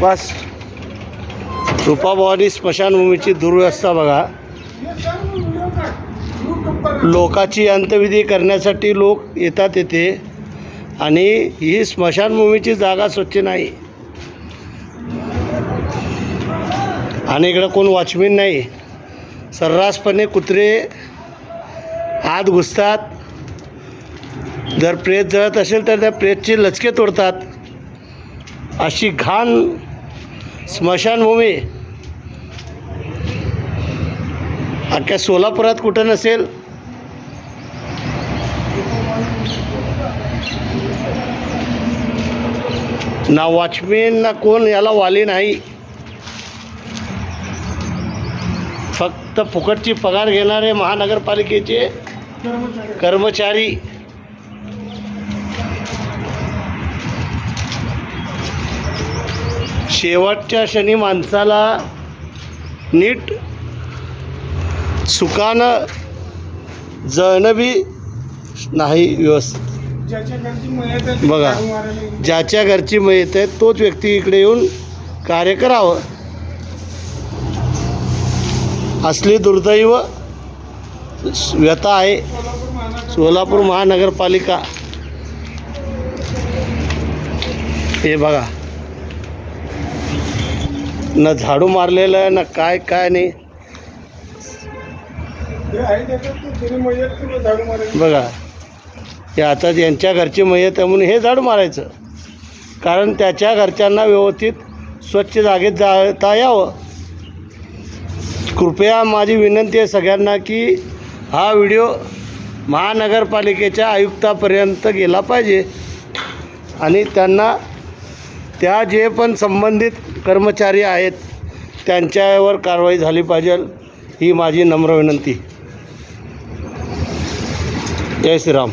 बस. रूपाभवानी स्मशानभूमीची दुर्व्यवस्था बघा. लोकाची अंत्यविधी करण्यासाठी लोक येतात येथे आणि ही स्मशानभूमीची जागा स्वच्छ नाही. आणि इकडं कोण वॉचमॅन नाही. सर्रासपणे कुत्रे आत घुसतात. जर प्रेत जळत असेल तर त्या प्रेतचे लचके तोडतात. अशी घाण स्मशानभूमी. अख्ख्या सोलापुरात कुठं नसेल? ना वॉचमेन ना कोण याला वाली नाही. फक्त फुकटची पगार घेणारे महानगरपालिकेचे कर्मचारी. शेवटच्या क्षणी माणसाला नीट सुखानं जळणं बी नाही व्यवस्थित. बघा ज्याच्या घरची मयत आहे तोच व्यक्ती इकडे येऊन कार्य करावं. असली दुर्दैव व्यथा आहे. सोलापूर महानगरपालिका. हे बघा. न झाडू मारलेलं आहे ना काय काय नाही. बघा हे आता यांच्या घरची मयत आहे म्हणून हे झाडू मारायचं. कारण त्याच्या घरच्यांना व्यवस्थित स्वच्छ जागेत जाता यावं. कृपया माझी विनंती आहे सगळ्यांना की हा व्हिडिओ महानगरपालिकेच्या आयुक्तापर्यंत गेला पाहिजे. आणि त्यांना त्या जे पण संबंधित कर्मचारी आहेत त्यांच्यावर कारवाई झाली पाहिजे ही माझी नम्र विनंती. जय श्रीराम.